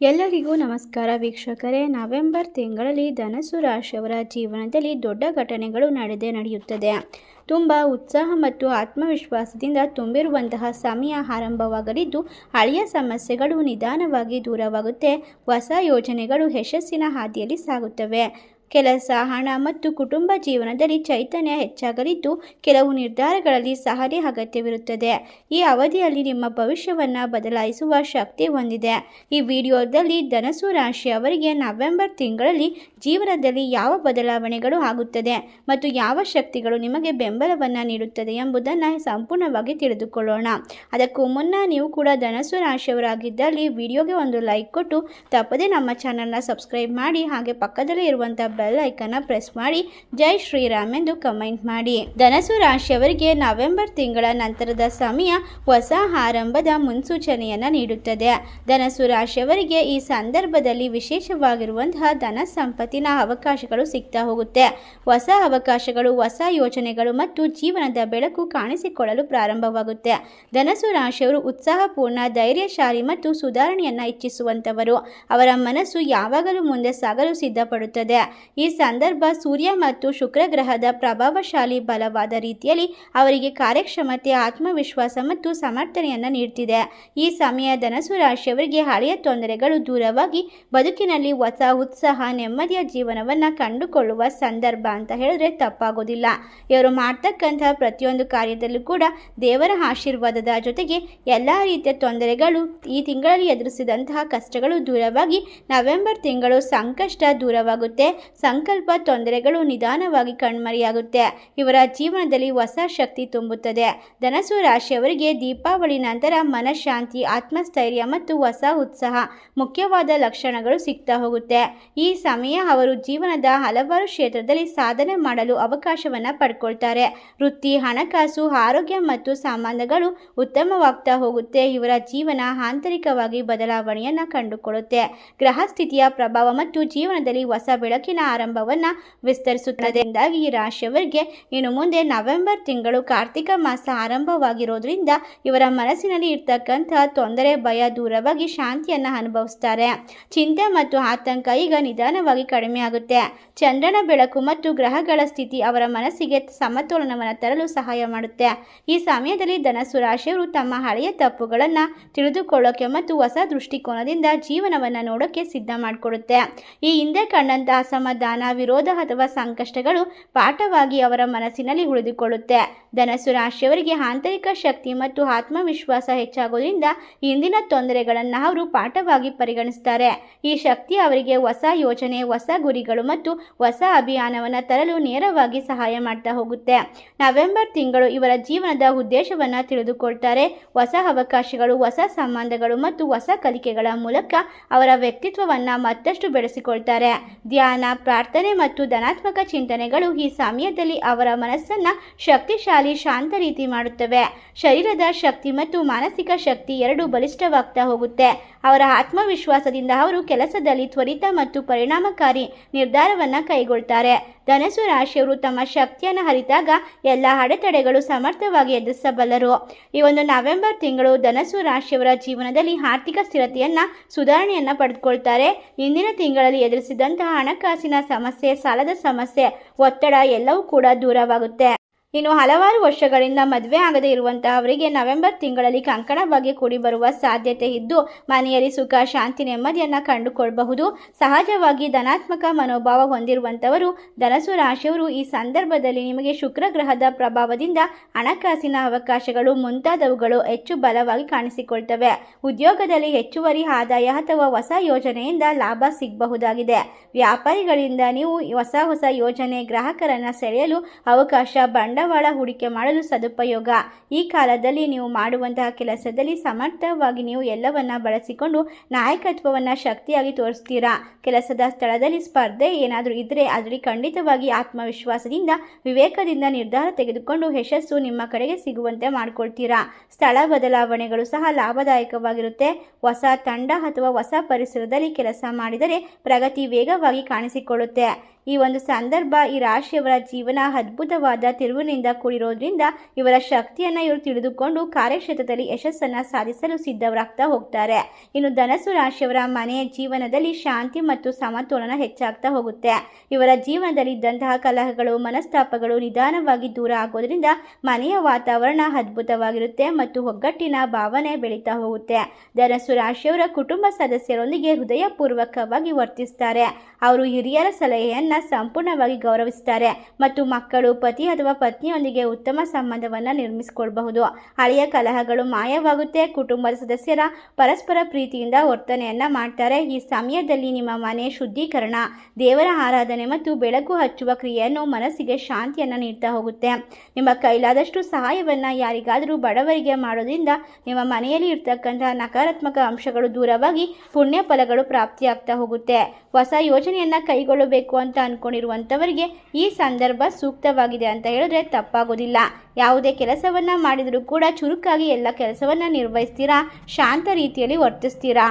ಎಲ್ಲರಿಗೂ ನಮಸ್ಕಾರ ವೀಕ್ಷಕರೇ. ನವೆಂಬರ್ ತಿಂಗಳಲ್ಲಿ ಧನಸು ರಾಶಿಯವರ ಜೀವನದಲ್ಲಿ ದೊಡ್ಡ ಘಟನೆಗಳು ನಡೆದೇ ನಡೆಯುತ್ತದೆ. ತುಂಬ ಉತ್ಸಾಹ ಮತ್ತು ಆತ್ಮವಿಶ್ವಾಸದಿಂದ ತುಂಬಿರುವಂತಹ ಸಮಯ ಆರಂಭವಾಗಲಿದ್ದು, ಹಳೆಯ ಸಮಸ್ಯೆಗಳು ನಿಧಾನವಾಗಿ ದೂರವಾಗುತ್ತೆ. ಹೊಸ ಯೋಜನೆಗಳು ಯಶಸ್ಸಿನ ಹಾದಿಯಲ್ಲಿ ಸಾಗುತ್ತವೆ. ಕೆಲಸ, ಹಣ ಮತ್ತು ಕುಟುಂಬ ಜೀವನದಲ್ಲಿ ಚೈತನ್ಯ ಹೆಚ್ಚಾಗಲಿದ್ದು ಕೆಲವು ನಿರ್ಧಾರಗಳಲ್ಲಿ ಸಹನೆ ಅಗತ್ಯವಿರುತ್ತದೆ. ಈ ಅವಧಿಯಲ್ಲಿ ನಿಮ್ಮ ಭವಿಷ್ಯವನ್ನು ಬದಲಾಯಿಸುವ ಶಕ್ತಿ ಹೊಂದಿದೆ. ಈ ವಿಡಿಯೋದಲ್ಲಿ ಧನಸು ರಾಶಿ ಅವರಿಗೆ ನವೆಂಬರ್ ತಿಂಗಳಲ್ಲಿ ಜೀವನದಲ್ಲಿ ಯಾವ ಬದಲಾವಣೆಗಳು ಆಗುತ್ತದೆ ಮತ್ತು ಯಾವ ಶಕ್ತಿಗಳು ನಿಮಗೆ ಬೆಂಬಲವನ್ನು ನೀಡುತ್ತದೆ ಎಂಬುದನ್ನು ಸಂಪೂರ್ಣವಾಗಿ ತಿಳಿದುಕೊಳ್ಳೋಣ. ಅದಕ್ಕೂ ಮುನ್ನ ನೀವು ಕೂಡ ಧನಸು ರಾಶಿಯವರಾಗಿದ್ದಲ್ಲಿ ವಿಡಿಯೋಗೆ ಒಂದು ಲೈಕ್ ಕೊಟ್ಟು ತಪ್ಪದೇ ನಮ್ಮ ಚಾನಲ್ನ ಸಬ್ಸ್ಕ್ರೈಬ್ ಮಾಡಿ ಹಾಗೆ ಪಕ್ಕದಲ್ಲೇ ಇರುವಂಥ ಬೆಲ್ ಐಕನ್ನ ಪ್ರೆಸ್ ಮಾಡಿ ಜೈ ಶ್ರೀರಾಮ್ ಎಂದು ಕಮೆಂಟ್ ಮಾಡಿ. ಧನಸು ರಾಶಿಯವರಿಗೆ ನವೆಂಬರ್ ತಿಂಗಳ ನಂತರದ ಸಮಯ ಹೊಸ ಆರಂಭದ ಮುನ್ಸೂಚನೆಯನ್ನು ನೀಡುತ್ತದೆ. ಧನಸು ರಾಶಿಯವರಿಗೆ ಈ ಸಂದರ್ಭದಲ್ಲಿ ವಿಶೇಷವಾಗಿರುವಂತಹ ಧನ ಸಂಪತ್ತಿನ ಅವಕಾಶಗಳು ಸಿಗ್ತಾ ಹೋಗುತ್ತೆ. ಹೊಸ ಅವಕಾಶಗಳು, ಹೊಸ ಯೋಜನೆಗಳು ಮತ್ತು ಜೀವನದ ಬೆಳಕು ಕಾಣಿಸಿಕೊಳ್ಳಲು ಪ್ರಾರಂಭವಾಗುತ್ತೆ. ಧನಸು ರಾಶಿಯವರು ಉತ್ಸಾಹಪೂರ್ಣ, ಧೈರ್ಯಶಾಲಿ ಮತ್ತು ಸುಧಾರಣೆಯನ್ನು ಇಚ್ಛಿಸುವಂಥವರು ಅವರ ಮನಸ್ಸು ಯಾವಾಗಲೂ ಮುಂದೆ ಸಾಗಲು ಸಿದ್ಧಪಡುತ್ತದೆ. ಈ ಸಂದರ್ಭ ಸೂರ್ಯ ಮತ್ತು ಶುಕ್ರ ಗ್ರಹದ ಪ್ರಭಾವಶಾಲಿ ಬಲವಾದ ರೀತಿಯಲ್ಲಿ ಅವರಿಗೆ ಕಾರ್ಯಕ್ಷಮತೆ, ಆತ್ಮವಿಶ್ವಾಸ ಮತ್ತು ಸಮರ್ಥನೆಯನ್ನು ನೀಡುತ್ತಿದೆ ಈ ಸಮಯ ಧನಸು ರಾಶಿಯವರಿಗೆ ಹಳೆಯ ತೊಂದರೆಗಳು ದೂರವಾಗಿ ಬದುಕಿನಲ್ಲಿ ಹೊಸ ಉತ್ಸಾಹ, ನೆಮ್ಮದಿಯ ಜೀವನವನ್ನು ಕಂಡುಕೊಳ್ಳುವ ಸಂದರ್ಭ ಅಂತ ಹೇಳಿದ್ರೆ ತಪ್ಪಾಗೋದಿಲ್ಲ. ಇವರು ಮಾಡ್ತಕ್ಕಂತಹ ಪ್ರತಿಯೊಂದು ಕಾರ್ಯದಲ್ಲೂ ಕೂಡ ದೇವರ ಆಶೀರ್ವಾದದ ಜೊತೆಗೆ ಎಲ್ಲ ರೀತಿಯ ತೊಂದರೆಗಳು ಈ ತಿಂಗಳಲ್ಲಿ ಎದುರಿಸಿದಂತಹ ಕಷ್ಟಗಳು ದೂರವಾಗಿ ನವೆಂಬರ್ ತಿಂಗಳು ಸಂಕಷ್ಟ ದೂರವಾಗುತ್ತೆ. ಸಂಕಲ್ಪ, ತೊಂದರೆಗಳು ನಿಧಾನವಾಗಿ ಕಣ್ಮರೆಯಾಗುತ್ತೆ. ಇವರ ಜೀವನದಲ್ಲಿ ಹೊಸ ಶಕ್ತಿ ತುಂಬುತ್ತದೆ. ಧನಸು ರಾಶಿಯವರಿಗೆ ದೀಪಾವಳಿ ನಂತರ ಮನಃಶಾಂತಿ, ಆತ್ಮಸ್ಥೈರ್ಯ ಮತ್ತು ಹೊಸ ಉತ್ಸಾಹ ಮುಖ್ಯವಾದ ಲಕ್ಷಣಗಳು ಸಿಗ್ತಾ ಹೋಗುತ್ತೆ. ಈ ಸಮಯ ಅವರು ಜೀವನದ ಹಲವಾರು ಕ್ಷೇತ್ರದಲ್ಲಿ ಸಾಧನೆ ಮಾಡಲು ಅವಕಾಶವನ್ನು ಪಡ್ಕೊಳ್ತಾರೆ. ವೃತ್ತಿ, ಹಣಕಾಸು, ಆರೋಗ್ಯ ಮತ್ತು ಸಂಬಂಧಗಳು ಉತ್ತಮವಾಗ್ತಾ ಹೋಗುತ್ತೆ. ಇವರ ಜೀವನ ಆಂತರಿಕವಾಗಿ ಬದಲಾವಣೆಯನ್ನು ಕಂಡುಕೊಳ್ಳುತ್ತೆ. ಗ್ರಹ ಸ್ಥಿತಿಯ ಪ್ರಭಾವ ಮತ್ತು ಜೀವನದಲ್ಲಿ ಹೊಸ ಬೆಳಕಿನ ಆರಂಭವನ್ನು ವಿಸ್ತರಿಸುತ್ತದೆ ಎಂದಾಗಿ ಈ ರಾಶಿಯವರಿಗೆ ಇನ್ನು ಮುಂದೆ ನವೆಂಬರ್ ತಿಂಗಳು ಕಾರ್ತಿಕ ಮಾಸ ಆರಂಭವಾಗಿರೋದ್ರಿಂದ ಇವರ ಮನಸ್ಸಿನಲ್ಲಿ ಇರ್ತಕ್ಕಂತಹ ತೊಂದರೆ, ಭಯ ದೂರವಾಗಿ ಶಾಂತಿಯನ್ನು ಅನುಭವಿಸ್ತಾರೆ. ಚಿಂತೆ ಮತ್ತು ಆತಂಕ ಈಗ ನಿಧಾನವಾಗಿ ಕಡಿಮೆ ಆಗುತ್ತೆ. ಚಂದ್ರನ ಬೆಳಕು ಮತ್ತು ಗ್ರಹಗಳ ಸ್ಥಿತಿ ಅವರ ಮನಸ್ಸಿಗೆ ಸಮತೋಲನವನ್ನು ತರಲು ಸಹಾಯ ಮಾಡುತ್ತೆ. ಈ ಸಮಯದಲ್ಲಿ ಧನಸ್ಸು ರಾಶಿಯವರು ತಮ್ಮ ಹಳೆಯ ತಪ್ಪುಗಳನ್ನು ತಿಳಿದುಕೊಳ್ಳೋಕೆ ಮತ್ತು ಹೊಸ ದೃಷ್ಟಿಕೋನದಿಂದ ಜೀವನವನ್ನು ನೋಡೋಕೆ ಸಿದ್ಧ ಮಾಡಿಕೊಡುತ್ತೆ. ಈ ಹಿಂದೆ ಕಂಡಂತಹ ಅಸಮಾಧಾನ ವಿರೋಧ ಅಥವಾ ಸಂಕಷ್ಟಗಳು ಪಾಠವಾಗಿ ಅವರ ಮನಸ್ಸಿನಲ್ಲಿ ಉಳಿದುಕೊಳ್ಳುತ್ತೆ. ಧನಸ್ಸು ರಾಶಿಯವರಿಗೆ ಆಂತರಿಕ ಶಕ್ತಿ ಮತ್ತು ಆತ್ಮವಿಶ್ವಾಸ ಹೆಚ್ಚಾಗೋದ್ರಿಂದ ಇಂದಿನ ತೊಂದರೆಗಳನ್ನು ಅವರು ಪಾಠವಾಗಿ ಪರಿಗಣಿಸ್ತಾರೆ. ಈ ಶಕ್ತಿ ಅವರಿಗೆ ಹೊಸ ಯೋಜನೆ ಹೊಸ ಗುರಿಗಳು ಮತ್ತು ಹೊಸ ಅಭಿಯಾನವನ್ನು ತರಲು ನೇರವಾಗಿ ಸಹಾಯ ಮಾಡ್ತಾ ಹೋಗುತ್ತೆ. ನವೆಂಬರ್ ತಿಂಗಳು ಇವರ ಜೀವನದ ಉದ್ದೇಶವನ್ನು ತಿಳಿದುಕೊಳ್ತಾರೆ. ಹೊಸ ಅವಕಾಶಗಳು, ಹೊಸ ಸಂಬಂಧಗಳು ಮತ್ತು ಹೊಸ ಕಲಿಕೆಗಳ ಮೂಲಕ ಅವರ ವ್ಯಕ್ತಿತ್ವವನ್ನು ಮತ್ತಷ್ಟು ಬೆಳೆಸಿಕೊಳ್ತಾರೆ. ಧ್ಯಾನ ಪ್ರಾರ್ಥನೆ ಮತ್ತು ಧನಾತ್ಮಕ ಚಿಂತನೆಗಳು ಈ ಸಮಯದಲ್ಲಿ ಅವರ ಮನಸ್ಸನ್ನು ಶಕ್ತಿಶಾಲಿ, ಶಾಂತ ರೀತಿ ಮಾಡುತ್ತವೆ. ಶರೀರದ ಶಕ್ತಿ ಮತ್ತು ಮಾನಸಿಕ ಶಕ್ತಿ ಎರಡೂ ಬಲಿಷ್ಠವಾಗ್ತಾ ಹೋಗುತ್ತೆ. ಅವರ ಆತ್ಮವಿಶ್ವಾಸದಿಂದ ಅವರು ಕೆಲಸದಲ್ಲಿ ತ್ವರಿತ ಮತ್ತು ಪರಿಣಾಮಕಾರಿ ನಿರ್ಧಾರವನ್ನು ಕೈಗೊಳ್ತಾರೆ. ಧನಸು ರಾಶಿಯವರು ತಮ್ಮ ಶಕ್ತಿಯನ್ನು ಹರಿದಾಗ ಎಲ್ಲ ಅಡೆತಡೆಗಳು ಸಮರ್ಥವಾಗಿ ಎದುರಿಸಬಲ್ಲರು. ಈ ಒಂದು ನವೆಂಬರ್ ತಿಂಗಳು ಧನಸು ರಾಶಿಯವರ ಜೀವನದಲ್ಲಿ ಆರ್ಥಿಕ ಸ್ಥಿರತೆಯನ್ನು, ಸುಧಾರಣೆಯನ್ನು ಪಡೆದುಕೊಳ್ತಾರೆ. ಇಂದಿನ ತಿಂಗಳಲ್ಲಿ ಎದುರಿಸಿದಂತಹ ಹಣಕಾಸಿನ ಸಮಸ್ಯೆ, ಸಾಲದ ಸಮಸ್ಯೆ, ಒತ್ತಡ ಎಲ್ಲವೂ ಕೂಡ ದೂರವಾಗುತ್ತೆ. ಇನ್ನು ಹಲವಾರು ವರ್ಷಗಳಿಂದ ಮದುವೆ ಆಗದೇ ಇರುವಂತಹವರಿಗೆ ನವೆಂಬರ್ ತಿಂಗಳಲ್ಲಿ ಕಂಕಣವಾಗಿ ಕೂಡಿ ಬರುವ ಸಾಧ್ಯತೆ ಇದ್ದು, ಮನೆಯಲ್ಲಿ ಸುಖ, ಶಾಂತಿ, ನೆಮ್ಮದಿಯನ್ನು ಕಂಡುಕೊಳ್ಳಬಹುದು ಸಹಜವಾಗಿ ಧನಾತ್ಮಕ ಮನೋಭಾವ ಹೊಂದಿರುವಂಥವರು ಧನಸು ರಾಶಿಯವರು ಈ ಸಂದರ್ಭದಲ್ಲಿ ನಿಮಗೆ ಶುಕ್ರ ಗ್ರಹದ ಪ್ರಭಾವದಿಂದ ಹಣಕಾಸಿನ ಅವಕಾಶಗಳು ಮುಂತಾದವುಗಳು ಹೆಚ್ಚು ಬಲವಾಗಿ ಕಾಣಿಸಿಕೊಳ್ತವೆ. ಉದ್ಯೋಗದಲ್ಲಿ ಹೆಚ್ಚುವರಿ ಆದಾಯ ಅಥವಾ ಹೊಸ ಯೋಜನೆಯಿಂದ ಲಾಭ ಸಿಗಬಹುದಾಗಿದೆ. ವ್ಯಾಪಾರಿಗಳಿಂದ ನೀವು ಹೊಸ ಹೊಸ ಯೋಜನೆ ಗ್ರಾಹಕರನ್ನು ಸೆಳೆಯಲು ಅವಕಾಶ ಬಂಡವಾಳ ಹೂಡಿಕೆ ಮಾಡಲು ಸದುಪಯೋಗ. ಈ ಕಾಲದಲ್ಲಿ ನೀವು ಮಾಡುವಂತಹ ಕೆಲಸದಲ್ಲಿ ಸಮರ್ಥವಾಗಿ ನೀವು ಎಲ್ಲವನ್ನ ಬಳಸಿಕೊಂಡು ನಾಯಕತ್ವವನ್ನು ಶಕ್ತಿಯಾಗಿ ತೋರಿಸ್ತೀರಾ? ಕೆಲಸದ ಸ್ಥಳದಲ್ಲಿ ಸ್ಪರ್ಧೆ ಏನಾದರೂ ಇದ್ದರೆ ಅದರಲ್ಲಿ ಖಂಡಿತವಾಗಿ ಆತ್ಮವಿಶ್ವಾಸದಿಂದ, ವಿವೇಕದಿಂದ ನಿರ್ಧಾರ ತೆಗೆದುಕೊಂಡು ಯಶಸ್ಸು ನಿಮ್ಮ ಕಡೆಗೆ ಸಿಗುವಂತೆ ಮಾಡಿಕೊಳ್ತೀರಾ? ಸ್ಥಳ ಬದಲಾವಣೆಗಳು ಸಹ ಲಾಭದಾಯಕವಾಗಿರುತ್ತೆ. ಹೊಸ ತಂಡ ಅಥವಾ ಹೊಸ ಪರಿಸರದಲ್ಲಿ ಕೆಲಸ ಮಾಡಿದರೆ ಪ್ರಗತಿ ವೇಗವಾಗಿ ಕಾಣಿಸಿಕೊಳ್ಳುತ್ತೆ. ಈ ಒಂದು ಸಂದರ್ಭ ಈ ರಾಶಿಯವರ ಜೀವನ ಅದ್ಭುತವಾದ ತಿರುವಿನಿಂದ ಕೂಡಿರೋದ್ರಿಂದ ಇವರ ಶಕ್ತಿಯನ್ನು ಇವರು ತಿಳಿದುಕೊಂಡು ಕಾರ್ಯಕ್ಷೇತ್ರದಲ್ಲಿ ಯಶಸ್ಸನ್ನು ಸಾಧಿಸಲು ಸಿದ್ಧರಾಗ್ತಾ ಹೋಗ್ತಾರೆ. ಇನ್ನು ಧನಸು ರಾಶಿಯವರ ಮನೆಯ ಜೀವನದಲ್ಲಿ ಶಾಂತಿ ಮತ್ತು ಸಮತೋಲನ ಹೆಚ್ಚಾಗ್ತಾ ಹೋಗುತ್ತೆ. ಇವರ ಜೀವನದಲ್ಲಿ ಇದ್ದಂತಹ ಕಲಹಗಳು, ಮನಸ್ತಾಪಗಳು ನಿಧಾನವಾಗಿ ದೂರ ಆಗೋದ್ರಿಂದ ಮನೆಯ ವಾತಾವರಣ ಅದ್ಭುತವಾಗಿರುತ್ತೆ ಮತ್ತು ಒಗ್ಗಟ್ಟಿನ ಭಾವನೆ ಬೆಳೀತಾ ಹೋಗುತ್ತೆ. ಧನಸ್ಸು ರಾಶಿಯವರ ಕುಟುಂಬ ಸದಸ್ಯರೊಂದಿಗೆ ಹೃದಯಪೂರ್ವಕವಾಗಿ ವರ್ತಿಸ್ತಾರೆ. ಅವರು ಹಿರಿಯರ ಸಲಹೆಯನ್ನು ಸಂಪೂರ್ಣವಾಗಿ ಗೌರವಿಸ್ತಾರೆ ಮತ್ತು ಮಕ್ಕಳು ಪತಿ ಅಥವಾ ಪತ್ನಿಯೊಂದಿಗೆ ಉತ್ತಮ ಸಂಬಂಧವನ್ನು ನಿರ್ಮಿಸಿಕೊಳ್ಳಬಹುದು ಹಳೆಯ ಕಲಹಗಳು ಮಾಯವಾಗುತ್ತೆ. ಕುಟುಂಬದ ಸದಸ್ಯರ ಪರಸ್ಪರ ಪ್ರೀತಿಯಿಂದ ವರ್ತನೆಯನ್ನ ಮಾಡ್ತಾರೆ. ಈ ಸಮಯದಲ್ಲಿ ನಿಮ್ಮ ಮನೆ ಶುದ್ಧೀಕರಣ, ದೇವರ ಆರಾಧನೆ ಮತ್ತು ಬೆಳಕು ಹಚ್ಚುವ ಕ್ರಿಯೆಯನ್ನು ಮನಸ್ಸಿಗೆ ಶಾಂತಿಯನ್ನು ನೀಡ್ತಾ ಹೋಗುತ್ತೆ. ನಿಮ್ಮ ಕೈಲಾದಷ್ಟು ಸಹಾಯವನ್ನು ಯಾರಿಗಾದರೂ ಬಡವರಿಗೆ ಮಾಡೋದ್ರಿಂದ ನಿಮ್ಮ ಮನೆಯಲ್ಲಿ ಇರ್ತಕ್ಕಂತಹ ನಕಾರಾತ್ಮಕ ಅಂಶಗಳು ದೂರವಾಗಿ ಪುಣ್ಯ ಫಲಗಳು ಪ್ರಾಪ್ತಿಯಾಗ್ತಾ ಹೋಗುತ್ತೆ. ಹೊಸ ಯೋಜನೆಯನ್ನು ಕೈಗೊಳ್ಳಬೇಕು ಅಂತ ಅಂದ್ಕೊಂಡಿರುವಂಥವರಿಗೆ ಈ ಸಂದರ್ಭ ಸೂಕ್ತವಾಗಿದೆ ಅಂತ ಹೇಳಿದ್ರೆ ತಪ್ಪಾಗೋದಿಲ್ಲ. ಯಾವುದೇ ಕೆಲಸವನ್ನು ಮಾಡಿದರೂ ಕೂಡ ಚುರುಕಾಗಿ ಎಲ್ಲ ಕೆಲಸವನ್ನು ನಿರ್ವಹಿಸ್ತೀರಾ? ಶಾಂತ ರೀತಿಯಲ್ಲಿ ವರ್ತಿಸ್ತೀರಾ?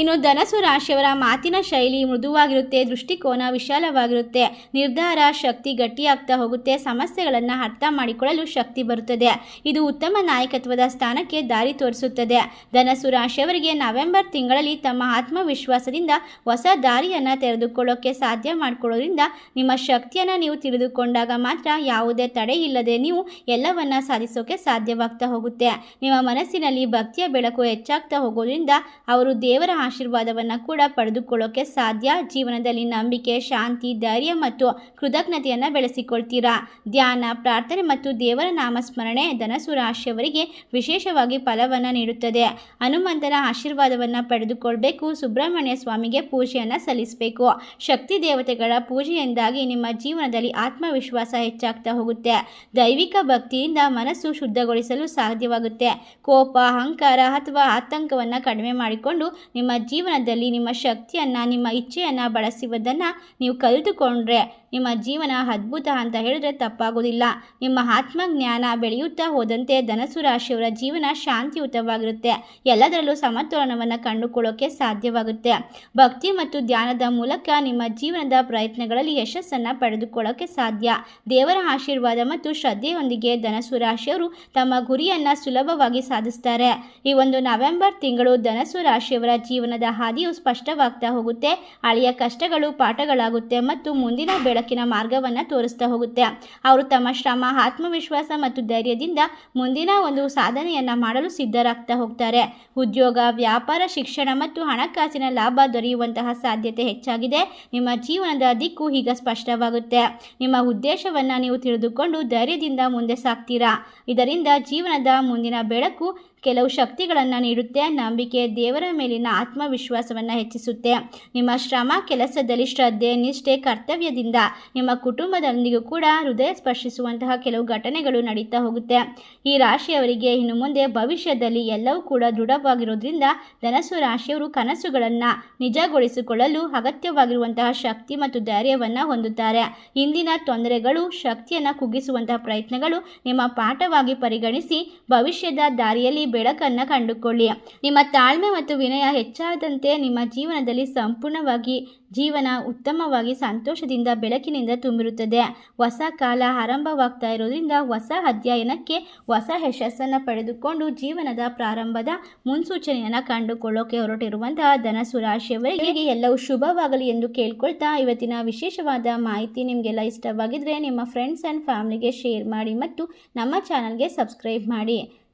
ಇನ್ನು ಧನಸು ರಾಶಿಯವರ ಮಾತಿನ ಶೈಲಿ ಮೃದುವಾಗಿರುತ್ತೆ, ದೃಷ್ಟಿಕೋನ ವಿಶಾಲವಾಗಿರುತ್ತೆ. ನಿರ್ಧಾರ, ಶಕ್ತಿ ಗಟ್ಟಿಯಾಗ್ತಾ ಹೋಗುತ್ತೆ. ಸಮಸ್ಯೆಗಳನ್ನು ಅರ್ಥ ಮಾಡಿಕೊಳ್ಳಲು ಶಕ್ತಿ ಬರುತ್ತದೆ. ಇದು ಉತ್ತಮ ನಾಯಕತ್ವದ ಸ್ಥಾನಕ್ಕೆ ದಾರಿ ತೋರಿಸುತ್ತದೆ. ಧನಸು ರಾಶಿಯವರಿಗೆ ನವೆಂಬರ್ ತಿಂಗಳಲ್ಲಿ ತಮ್ಮ ಆತ್ಮವಿಶ್ವಾಸದಿಂದ ಹೊಸ ದಾರಿಯನ್ನು ತೆರೆದುಕೊಳ್ಳೋಕೆ ಸಾಧ್ಯ ಮಾಡಿಕೊಳ್ಳೋದ್ರಿಂದ ನಿಮ್ಮ ಶಕ್ತಿಯನ್ನು ನೀವು ತಿಳಿದುಕೊಂಡಾಗ ಮಾತ್ರ ಯಾವುದೇ ತಡೆ ಇಲ್ಲದೆ ನೀವು ಎಲ್ಲವನ್ನ ಸಾಧಿಸೋಕೆ ಸಾಧ್ಯವಾಗ್ತಾ ಹೋಗುತ್ತೆ. ನಿಮ್ಮ ಮನಸ್ಸಿನಲ್ಲಿ ಭಕ್ತಿಯ ಬೆಳಕು ಹೆಚ್ಚಾಗ್ತಾ ಹೋಗೋದ್ರಿಂದ ಅವರು ದೇವರ ಆಶೀರ್ವಾದವನ್ನು ಕೂಡ ಪಡೆದುಕೊಳ್ಳೋಕೆ ಸಾಧ್ಯ. ಜೀವನದಲ್ಲಿ ನಂಬಿಕೆ, ಶಾಂತಿ, ಧೈರ್ಯ ಮತ್ತು ಕೃತಜ್ಞತೆಯನ್ನು ಬೆಳೆಸಿಕೊಳ್ತೀರಾ? ಧ್ಯಾನ, ಪ್ರಾರ್ಥನೆ ಮತ್ತು ದೇವರ ನಾಮಸ್ಮರಣೆ ಧನಸು ರಾಶಿಯವರಿಗೆ ವಿಶೇಷವಾಗಿ ಫಲವನ್ನು ನೀಡುತ್ತದೆ. ಹನುಮಂತನ ಆಶೀರ್ವಾದವನ್ನು ಪಡೆದುಕೊಳ್ಬೇಕು. ಸುಬ್ರಹ್ಮಣ್ಯ ಸ್ವಾಮಿಗೆ ಪೂಜೆಯನ್ನು ಸಲ್ಲಿಸಬೇಕು. ಶಕ್ತಿ ದೇವತೆಗಳ ಪೂಜೆಯಿಂದಾಗಿ ನಿಮ್ಮ ಜೀವನದಲ್ಲಿ ಆತ್ಮವಿಶ್ವಾಸ ಹೆಚ್ಚಾಗ್ತಾ ಹೋಗುತ್ತೆ. ದೈವಿಕ ಭಕ್ತಿಯಿಂದ ಮನಸ್ಸು ಶುದ್ಧಗೊಳಿಸಲು ಸಾಧ್ಯವಾಗುತ್ತೆ. ಕೋಪ, ಅಹಂಕಾರ ಅಥವಾ ಆತಂಕವನ್ನು ಕಡಿಮೆ ಮಾಡಿಕೊಂಡು ನಿಮ್ಮ ಜೀವನದಲ್ಲಿ ನಿಮ್ಮ ಶಕ್ತಿಯನ್ನು ನಿಮ್ಮ ಇಚ್ಛೆಯನ್ನು ಬಳಸುವುದನ್ನು ನೀವು ಕಲಿತುಕೊಂಡ್ರೆ ನಿಮ್ಮ ಜೀವನ ಅದ್ಭುತ ಅಂತ ಹೇಳಿದ್ರೆ ತಪ್ಪಾಗೋದಿಲ್ಲ. ನಿಮ್ಮ ಆತ್ಮಜ್ಞಾನ ಬೆಳೆಯುತ್ತಾ ಹೋದಂತೆ ಧನಸು ರಾಶಿಯವರ ಜೀವನ ಶಾಂತಿಯುತವಾಗಿರುತ್ತೆ. ಎಲ್ಲದರಲ್ಲೂ ಸಮತೋಲನವನ್ನು ಕಂಡುಕೊಳ್ಳೋಕೆ ಸಾಧ್ಯವಾಗುತ್ತೆ. ಭಕ್ತಿ ಮತ್ತು ಧ್ಯಾನದ ಮೂಲಕ ನಿಮ್ಮ ಜೀವನದ ಪ್ರಯತ್ನಗಳಲ್ಲಿ ಯಶಸ್ಸನ್ನು ಪಡೆದುಕೊಳ್ಳೋಕೆ ಸಾಧ್ಯ. ದೇವರ ಆಶೀರ್ವಾದ ಮತ್ತು ಶ್ರದ್ಧೆಯೊಂದಿಗೆ ಧನಸು ರಾಶಿಯವರು ತಮ್ಮ ಗುರಿಯನ್ನು ಸುಲಭವಾಗಿ ಸಾಧಿಸ್ತಾರೆ. ಈ ಒಂದು ನವೆಂಬರ್ ತಿಂಗಳು ಧನಸು ರಾಶಿಯವರ ಜೀವನದ ಹಾದಿಯು ಸ್ಪಷ್ಟವಾಗ್ತಾ ಹೋಗುತ್ತೆ. ಹಳೆಯ ಕಷ್ಟಗಳು ಪಾಠಗಳಾಗುತ್ತೆ ಮತ್ತು ಮುಂದಿನ ಬೆಳಕಿನ ಮಾರ್ಗವನ್ನು ತೋರಿಸ್ತಾ ಹೋಗುತ್ತೆ. ಅವರು ತಮ್ಮ ಶ್ರಮ, ಆತ್ಮವಿಶ್ವಾಸ ಮತ್ತು ಧೈರ್ಯದಿಂದ ಮುಂದಿನ ಒಂದು ಸಾಧನೆಯನ್ನು ಮಾಡಲು ಸಿದ್ಧರಾಗ್ತಾ ಹೋಗ್ತಾರೆ. ಉದ್ಯೋಗ, ವ್ಯಾಪಾರ, ಶಿಕ್ಷಣ ಮತ್ತು ಹಣಕಾಸಿನ ಲಾಭ ದೊರೆಯುವಂತಹ ಸಾಧ್ಯತೆ ಹೆಚ್ಚಾಗಿದೆ. ನಿಮ್ಮ ಜೀವನದ ದಿಕ್ಕು ಈಗ ಸ್ಪಷ್ಟವಾಗುತ್ತೆ. ನಿಮ್ಮ ಉದ್ದೇಶವನ್ನು ನೀವು ತಿಳಿದುಕೊಂಡು ಧೈರ್ಯದಿಂದ ಮುಂದೆ ಸಾಗ್ತೀರಾ? ಇದರಿಂದ ಜೀವನದ ಮುಂದಿನ ಬೆಳಕು ಕೆಲವು ಶಕ್ತಿಗಳನ್ನು ನೀಡುತ್ತೆ, ನಂಬಿಕೆ ದೇವರ ಮೇಲಿನ ಆತ್ಮವಿಶ್ವಾಸವನ್ನು ಹೆಚ್ಚಿಸುತ್ತೆ. ನಿಮ್ಮ ಶ್ರಮ ಕೆಲಸದಲ್ಲಿ ಶ್ರದ್ಧೆ, ನಿಷ್ಠೆ, ಕರ್ತವ್ಯದಿಂದ ನಿಮ್ಮ ಕುಟುಂಬದೊಂದಿಗೂ ಕೂಡ ಹೃದಯ ಸ್ಪರ್ಶಿಸುವಂತಹ ಕೆಲವು ಘಟನೆಗಳು ನಡೀತಾ ಹೋಗುತ್ತೆ. ಈ ರಾಶಿಯವರಿಗೆ ಇನ್ನು ಮುಂದೆ ಭವಿಷ್ಯದಲ್ಲಿ ಎಲ್ಲವೂ ಕೂಡ ದೃಢವಾಗಿರೋದ್ರಿಂದ ಧನಸು ರಾಶಿಯವರು ಕನಸುಗಳನ್ನು ನಿಜಗೊಳಿಸಿಕೊಳ್ಳಲು ಅಗತ್ಯವಾಗಿರುವಂತಹ ಶಕ್ತಿ ಮತ್ತು ಧೈರ್ಯವನ್ನು ಹೊಂದುತ್ತಾರೆ. ಇಂದಿನ ತೊಂದರೆಗಳು, ಶಕ್ತಿಯನ್ನು ಕುಗ್ಗಿಸುವಂತಹ ಪ್ರಯತ್ನಗಳು ನಿಮ್ಮ ಪಾಠವಾಗಿ ಪರಿಗಣಿಸಿ ಭವಿಷ್ಯದ ದಾರಿಯಲ್ಲಿ ಬೆಳಕನ್ನು ಕಂಡುಕೊಳ್ಳಿ. ನಿಮ್ಮ ತಾಳ್ಮೆ ಮತ್ತು ವಿನಯ ಹೆಚ್ಚಾದಂತೆ ನಿಮ್ಮ ಜೀವನದಲ್ಲಿ ಸಂಪೂರ್ಣವಾಗಿ ಜೀವನ ಉತ್ತಮವಾಗಿ ಸಂತೋಷದಿಂದ ಬೆಳಕಿನಿಂದ ತುಂಬಿರುತ್ತದೆ. ಹೊಸ ಕಾಲ ಆರಂಭವಾಗ್ತಾ ಇರೋದ್ರಿಂದ ಹೊಸ ಅಧ್ಯಯನಕ್ಕೆ ಹೊಸ ಯಶಸ್ಸನ್ನು ಪಡೆದುಕೊಂಡು ಜೀವನದ ಪ್ರಾರಂಭದ ಮುನ್ಸೂಚನೆಯನ್ನು ಕಂಡುಕೊಳ್ಳೋಕೆ ಹೊರಟಿರುವಂತಹ ಧನಸು ರಾಶಿಯವರಿಗೆ ಎಲ್ಲವೂ ಶುಭವಾಗಲಿ ಎಂದು ಕೇಳ್ಕೊಳ್ತಾ ಇವತ್ತಿನ ವಿಶೇಷವಾದ ಮಾಹಿತಿ ನಿಮಗೆಲ್ಲ ಇಷ್ಟವಾಗಿದ್ರೆ ನಿಮ್ಮ ಫ್ರೆಂಡ್ಸ್ ಆ್ಯಂಡ್ ಫ್ಯಾಮಿಲಿಗೆ ಶೇರ್ ಮಾಡಿ ಮತ್ತು ನಮ್ಮ ಚಾನಲ್ಗೆ ಸಬ್ಸ್ಕ್ರೈಬ್ ಮಾಡಿ.